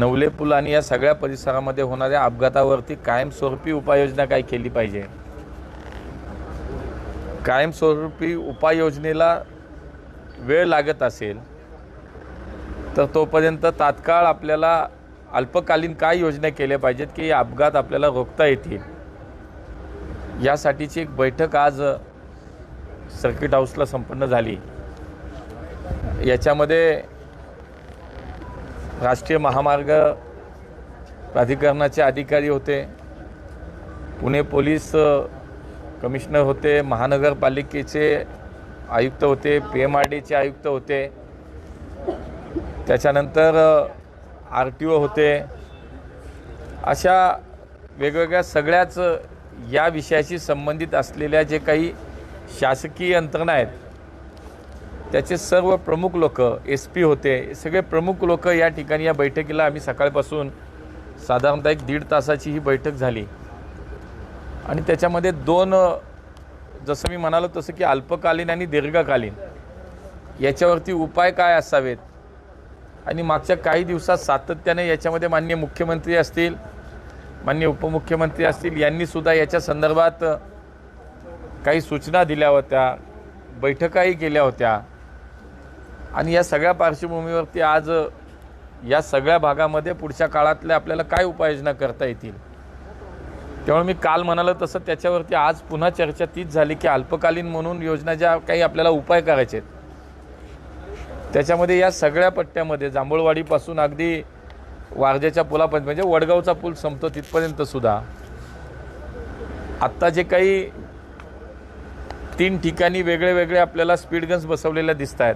नवले पूल आणि या सगळ्या परिसरामध्ये होणाऱ्या अपघातावरती कायमस्वरूपी उपाययोजना काय केली पाहिजे? कायमस्वरूपी उपाययोजनेला वेळ लागत असेल तर तोपर्यंत तात्काळ आपल्याला अल्पकालीन काय योजना केल्या पाहिजेत की हे अपघात आपल्याला रोखता येतील? यासाठीची एक बैठक आज सर्किट हाऊसला संपन्न झाली. याच्यामध्ये राष्ट्रीय महामार्ग प्राधिकरणाचे अधिकारी होते. पुणे पोलीस कमिशनर होते महानगरपालिकेचे आयुक्त होते पी एम आर डीचे आयुक्त होते. त्याच्यानंतर आर टी ओ होते. अशा वेगवेगळ्या सगळ्याच या विषयाशी संबंधित असलेल्या जे काही शासकीय यंत्रणा आहेत त्याचे सर्व प्रमुख लोक एस पी होते सगळे प्रमुख लोक या ठिकाणी या बैठकीला आम्ही सकाळपासून साधारणतः एक दीड तासाची ही बैठक झाली. आणि त्याच्यामध्ये दोन जसं मी म्हणालो तसं की अल्पकालीन आणि दीर्घकालीन. याच्यावरती उपाय काय असावेत? आणि मागच्या काही दिवसात सातत्याने याच्यामध्ये मान्य मुख्यमंत्री असतील मान्य उपमुख्यमंत्री असतील यांनीसुद्धा याच्या संदर्भात काही सूचना दिल्या होत्या बैठकाही केल्या होत्या. आणि या सगळ्या पार्श्वभूमीवरती आज या सगळ्या भागामध्ये पुढच्या काळातल्या आपल्याला काय उपाययोजना करता येतील? त्यामुळे मी काल म्हणालो तसं त्याच्यावरती आज पुन्हा चर्चा तीच झाली की अल्पकालीन म्हणून योजना ज्या काही आपल्याला उपाय करायचे आहेत त्याच्यामध्ये या सगळ्या पट्ट्यामध्ये जांभूळवाडीपासून अगदी वारजेच्या पुलापर्यंत म्हणजे वडगावचा पूल संपतो तिथपर्यंत सुद्धा आत्ता जे काही तीन ठिकाणी वेगळे वेगळे आपल्याला स्पीड गन्स बसवलेल्या दिसत आहेत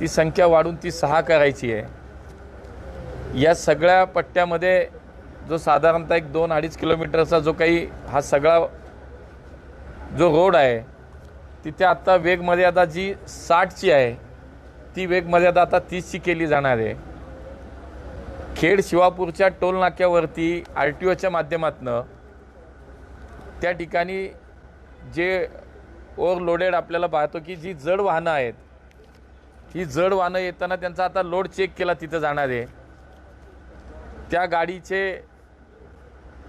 ती संख्या वाढून ती सहा करायची आहे. या सगळ्या पट्ट्यामध्ये जो साधारणतः एक दोन अडीच किलोमीटरचा जो काही हा सगळा जो रोड आहे तिथे आत्ता वेगमर्यादा जी साठची आहे ती वेगमर्यादा आता तीसची केली जाणार आहे. खेड शिवापूरच्या टोलनाक्यावरती आर टी ओच्या माध्यमातून त्या ठिकाणी जे ओव्हरलोडेड आपल्याला पाहतो की जी जड वाहनं आहेत ही जड वाहनं येताना त्यांचा आता लोड चेक केला तिथं जाणार. आहे त्या गाडीचे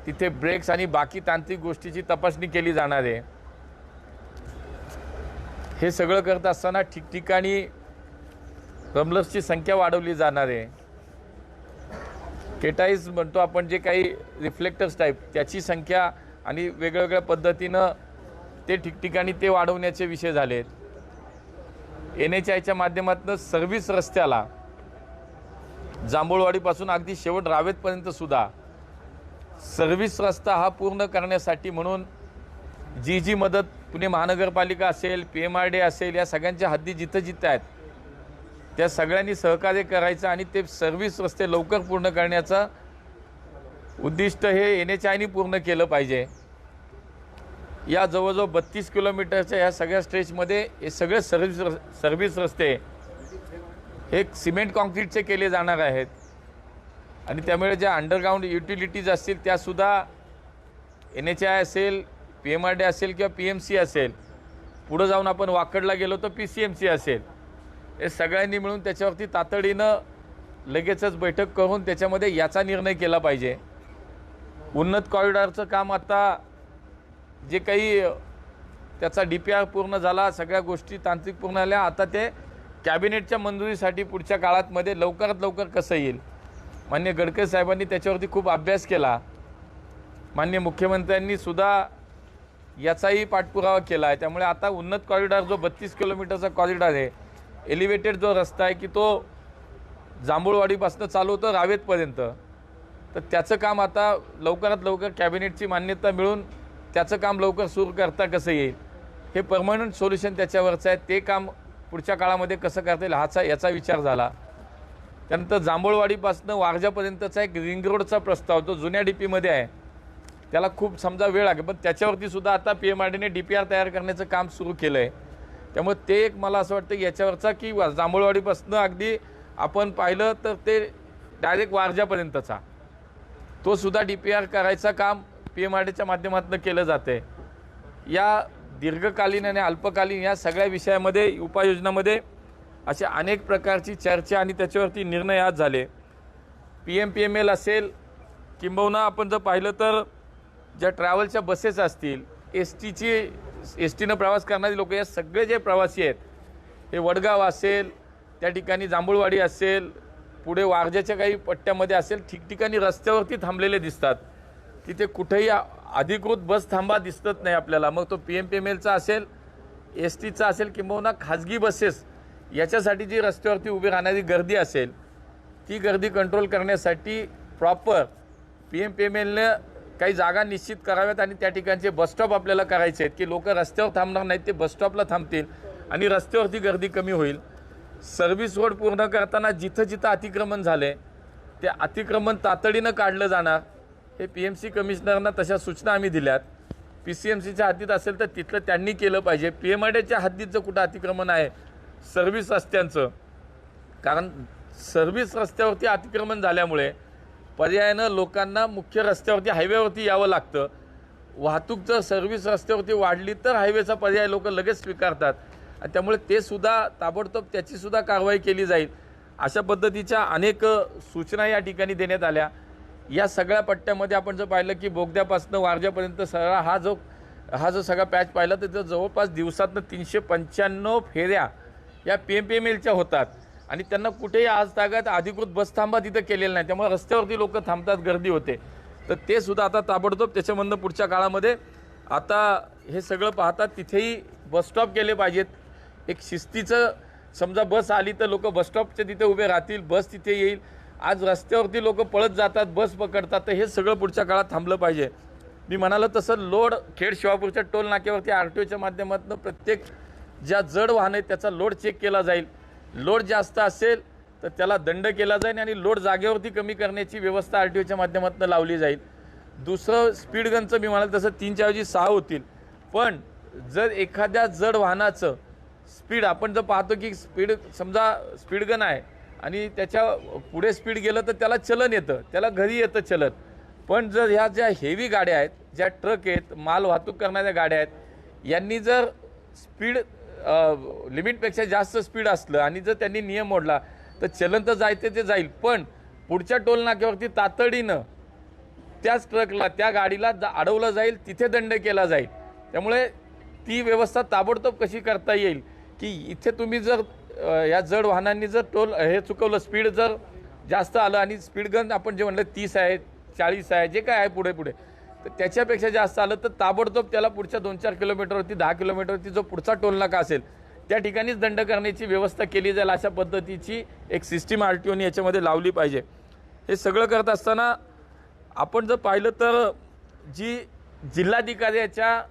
तिथे ब्रेक्स आणि बाकी तांत्रिक गोष्टीची तपासणी केली जाणार. आहे हे सगळं करत असताना ठिकठिकाणी रमलर्सची संख्या वाढवली जाणार. आहे केटाईज म्हणतो आपण जे काही रिफ्लेक्टर्स टाईप त्याची संख्या आणि वेगवेगळ्या पद्धतीनं ते ठिकठिकाणी ते वाढवण्याचे विषय झालेत. एन एच आयच्या माध्यमातून सर्व्हिस रस्त्याला जांभूळवाडीपासून अगदी शेवट रावेतपर्यंत सुद्धा सर्व्हिस रस्ता हा पूर्ण करण्यासाठी म्हणून जी जी मदत पुणे महानगरपालिका असेल पी एम आर डी असेल या सगळ्यांच्या हद्दी जिथं जिथं आहेत त्या सगळ्यांनी सहकार्य करायचं आणि ते सर्व्हिस रस्ते लवकर पूर्ण करण्याचं उद्दिष्ट हे एन एच आयनी पूर्ण केलं पाहिजे. या जवळजवळ बत्तीस किलोमीटरच्या ह्या सगळ्या स्ट्रेचमध्ये हे सगळे सर्व्हिस सर्व्हिस रस्ते हे सिमेंट कॉन्क्रीटचे केले जाणार आहेत. आणि त्यामुळे ज्या अंडरग्राऊंड युटिलिटीज असतील त्यासुद्धा एन एच आय असेल पी एम आर डी असेल किंवा पी एम सी असेल पुढं जाऊन आपण वाकडला गेलो तर पी सी एम सी असेल. हे सगळ्यांनी मिळून त्याच्यावरती तातडीनं लगेचच बैठक करून त्याच्यामध्ये याचा निर्णय केला पाहिजे. उन्नत कॉरिडॉरचं काम आता जे काही त्याचा डी पी आर पूर्ण झाला सगळ्या गोष्टी तांत्रिक पूर्ण झाल्या. आता ते कॅबिनेटच्या मंजुरीसाठी पुढच्या काळातमध्ये लवकरात लवकर कसं येईल? मान्य गडकरी साहेबांनी त्याच्यावरती खूप अभ्यास केला. मान्य मुख्यमंत्र्यांनी सुद्धा याचाही पाठपुरावा केला आहे. त्यामुळे आता उन्नत कॉरिडॉर जो बत्तीस किलोमीटरचा कॉरिडॉर आहे एलिव्हेटेड जो रस्ता आहे की तो जांभूळवाडीपासून चालू होतं रावेतपर्यंत. तर त्याचं काम आता लवकरात लवकर कॅबिनेटची मान्यता मिळून त्याचं काम लवकर सुरू करता कसं येईल? हे परमनंट सोल्युशन त्याच्यावरचं आहे. ते काम पुढच्या काळामध्ये कसं करता येईल हाचा याचा विचार झाला. त्यानंतर जांभूळवाडीपासून वारजापर्यंतचा एक रिंग रोडचा प्रस्ताव जो जुन्या डी पीमध्ये आहे. त्याला खूप समजा वेळ लागेल पण त्याच्यावरती सुद्धा आता पी एम आर डीने डी पी आर तयार करण्याचं काम सुरू केलं आहे त्यामुळे ते एक मला असं वाटतं याच्यावरचा की वा- जांभूळवाडीपासून अगदी आपण पाहिलं तर ते डायरेक्ट वारजापर्यंतचा. तो सुद्धा डी पी आर करायचं काम पी एम आर डीच्या माध्यमातून केलं जातं आहे या दीर्घकालीन आणि अल्पकालीन या सगळ्या विषयामध्ये उपाययोजनामध्ये अशा अनेक प्रकारची चर्चा आणि त्याच्यावरती निर्णय आज झाले. P M P M L असेल किंबहुना आपण जर पाहिलं तर ज्या ट्रॅव्हलच्या बसेस असतील एस टीची एस टीनं प्रवास करणारे लोक या सगळे जे प्रवासी आहेत हे वडगाव असेल त्या ठिकाणी जांभूळवाडी असेल पुढे वारज्याच्या काही पट्ट्यामध्ये असेल ठिकठिकाणी रस्त्यावरती थांबलेले दिसतात. तिथे कुठेही अधिकृत बस थांबा दिसतच नाही आपल्याला. मग तो पी एम पी एम एलचा असेल एस टीचा असेल किंबहुना खाजगी बसेस याच्यासाठी जी रस्त्यावरती उभी राहणारी गर्दी असेल ती गर्दी कंट्रोल करण्यासाठी proper P M P M एलनं काही जागा निश्चित कराव्यात आणि त्या ठिकाणचे बसस्टॉप आपल्याला करायचे आहेत. की लोक रस्त्यावर थांबणार नाहीत ते बसस्टॉपला थांबतील आणि रस्त्यावरती गर्दी कमी होईल. सर्व्हिस रोड पूर्ण करताना जिथं जिथं अतिक्रमण झालं आहे ते अतिक्रमण तातडीनं काढलं जाणार. हे पी एम सी कमिशनरना तशा सूचना आम्ही दिल्यात. पी सी एम सीच्या हद्दीत असेल तर तिथलं त्यांनी केलं पाहिजे. पी एम आय डीच्या हद्दीत जर कुठं अतिक्रमण आहे सर्व्हिस रस्त्यांचं कारण सर्व्हिस रस्त्यावरती अतिक्रमण झाल्यामुळे पर्यायानं लोकांना मुख्य रस्त्यावरती हायवेवरती यावं लागतं. वाहतूक जर सर्व्हिस रस्त्यावरती वाढली तर हायवेचा पर्याय लोक लगेच स्वीकारतात. आणि त्यामुळे ते सुद्धा ताबडतोब त्याचीसुद्धा कारवाई केली जाईल. अशा पद्धतीच्या अनेक सूचना या ठिकाणी देण्यात आल्या. या सगळ्या पट्ट्यामध्ये आपण जर पाहिलं की बोगद्यापासून वारज्यापर्यंत सगळा हा जो हा जो सगळा पॅच पाहिला तर जवळपास दिवसातनं तीनशे पंच्याण्णव फेऱ्या या पी एम पी एम एलच्या होतात. आणि त्यांना कुठेही आज तागात अधिकृत बसथांबा तिथं केलेला नाही. त्यामुळे रस्त्यावरती लोक थांबतात गर्दी होते. तर ते सुद्धा आता ताबडतोब त्याच्यामधनं पुढच्या काळामध्ये आता हे सगळं पाहतात तिथेही बसस्टॉप केले पाहिजेत. एक शिस्तीचं समजा बस आली तर लोक बसस्टॉपच्या तिथे उभे राहतील बस तिथे येईल. आज रस्त्यावरती लोक पळत जातात बस पकडतात तर हे सगळं पुढच्या काळात थांबलं पाहिजे. मी म्हणालो तसं लोड खेड शिवापूरच्या टोल नाक्यावरती आर टी ओच्या माध्यमातून प्रत्येक ज्या जड वाहन आहेत त्याचा लोड चेक केला जाईल. लोड जास्त असेल तर त्याला दंड केला जाईल आणि लोड जागेवरती कमी करण्याची व्यवस्था आर टी ओच्या माध्यमातून लावली जाईल. दुसरं स्पीड गनचं मी म्हणाल तसं तीनच्या ऐवजी सहा होतील. पण जर एखाद्या जड वाहनाचं स्पीड आपण जर पाहतो की स्पीड समजा स्पीड गन आहे आणि त्याच्या पुढे स्पीड गेलं तर त्याला चलन येतं. त्याला घरी येतं चलन. पण जर ह्या ज्या हेवी गाड्या आहेत ज्या ट्रक आहेत माल वाहतूक करणाऱ्या गाड्या आहेत यांनी जर स्पीड लिमिटपेक्षा जास्त स्पीड असलं आणि जर त्यांनी नियम मोडला तर चलन तर जायते ते जाईल. पण पुढच्या टोल नाक्यावरती तातडीनं त्याच ट्रकला त्या गाडीला अडवलं जाईल तिथे दंड केला जाईल. त्यामुळे ती व्यवस्था ताबडतोब कशी करता येईल की इथे तुम्ही जर या जड वाहनांनी जर टोल हे चुकवलं स्पीड जर जास्त आलं आणि स्पीड गन आपण जे म्हणलं तीस आहे चाळीस आहे जे काय आहे पुढे पुढे तर त्याच्यापेक्षा जास्त आलं तर ताबडतोब त्याला पुढच्या दोन चार किलोमीटरवरती दहा किलोमीटरवरती जो पुढचा टोल नाका असेल त्या ठिकाणीच दंड करण्याची व्यवस्था केली जाईल अशा पद्धतीची एक सिस्टीम आर टी ओने याच्यामध्ये लावली पाहिजे. हे सगळं करत असताना आपण जर पाहिलं तर जी जिल्हाधिकाऱ्याच्या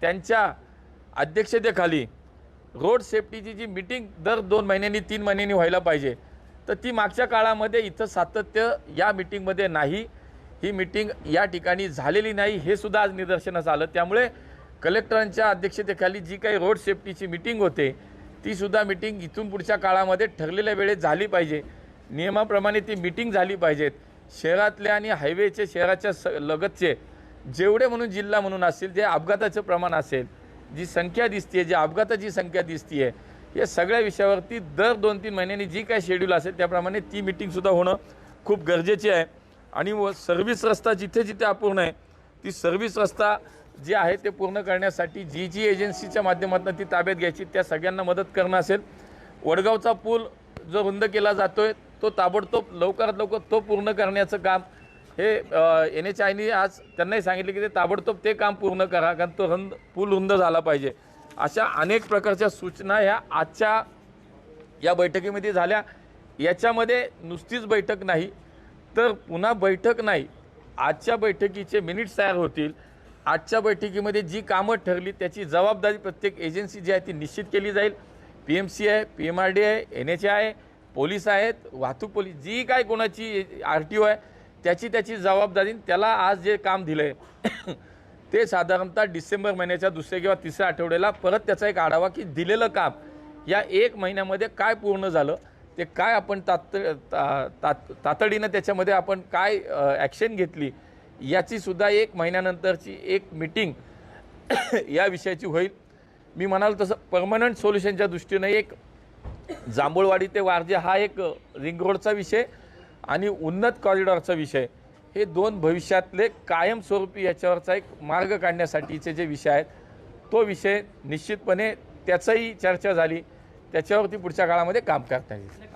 त्यांच्या अध्यक्षतेखाली रोड सेफ्टीची जी मिटिंग दर दोन महिन्यांनी तीन महिन्यांनी व्हायला पाहिजे तर ती मागच्या काळामध्ये इथं सातत्य या मिटिंगमध्ये नाही. ही मिटिंग या ठिकाणी झालेली नाही हे सुद्धा आज निदर्शनास आलं. त्यामुळे कलेक्टरांच्या अध्यक्षतेखाली जी काही रोड सेफ्टीची मिटिंग होते ती सुद्धा मिटिंग इथून पुढच्या काळामध्ये ठरलेल्या वेळेत झाली पाहिजे. नियमाप्रमाणे ती मिटिंग झाली पाहिजेत. शहरातल्या आणि हायवेचे शहराच्या स लगतचे जेवढे म्हणून जिल्हा म्हणून असतील जे अपघाताचं प्रमाण असेल जी संख्या दिसते जी अपघाताची संख्या दिसते या सगळ्या विषयावरती दर दोन तीन महिन्यांनी जी काय शेड्यूल असेल त्याप्रमाणे ती मिटिंगसुद्धा होणं खूप गरजेची आहे. आणि व सर्व्हिस रस्ता जिथे जिथे अपूर्ण आहे ती सर्व्हिस रस्ता जे आहे ते पूर्ण करण्यासाठी जी जी एजन्सीच्या माध्यमातून ती ताब्यात घ्यायची त्या सगळ्यांना मदत करणं असेल. वडगावचा पूल जो रुंद केला जातो आहे तो ताबडतोब लवकरात लवकर तो पूर्ण करण्याचं काम हे एन एच आयनी आज त्यांनाही सांगितले की ते ताबडतोब ते काम पूर्ण करा कारण तो रुंद पूल रुंद झाला पाहिजे. अशा अनेक प्रकारच्या सूचना ह्या आजच्या या बैठकीमध्ये झाल्या. याच्यामध्ये नुसतीच बैठक नाही तर पुन्हा बैठक नाही. आजच्या बैठकीचे मिनिट्स तयार होतील. आजच्या बैठकीमध्ये जी कामं ठरली त्याची जबाबदारी प्रत्येक एजन्सी जी आहे ती निश्चित केली जाईल. पी एम सी आहे पी एम आर डी आहे एन एच आहे पोलीस आहेत वाहतूक पोलीस जी काय कोणाची आर टी ओ आहे त्याची त्याची जबाबदारी त्याला आज जे काम दिलं आहे ते साधारणतः डिसेंबर महिन्याच्या दुसऱ्या किंवा तिसऱ्या आठवड्याला परत त्याचा एक आढावा की दिलेलं काम या एक महिन्यामध्ये काय पूर्ण झालं ते काय आपण तात ता- तात- तातडीनं त्याच्यामध्ये आपण काय ॲक्शन घेतली याची सुद्धा एक महिन्यानंतरची एक मिटिंग या विषयाची होईल. मी म्हणाल तसं परमनंट सोल्युशनच्या दृष्टीनं एक जांभूळवाडी ते वारजे हा एक रिंग रोडचा विषय. आणि उन्नत कॉरिडॉरचा विषय हे दोन भविष्यातले कायमस्वरूपी याच्यावरचा एक मार्ग काढण्यासाठीचे जे विषय आहेत तो विषय निश्चितपणे त्याचाही चर्चा झाली त्याच्यावरती पुढच्या काळामध्ये काम करता येईल.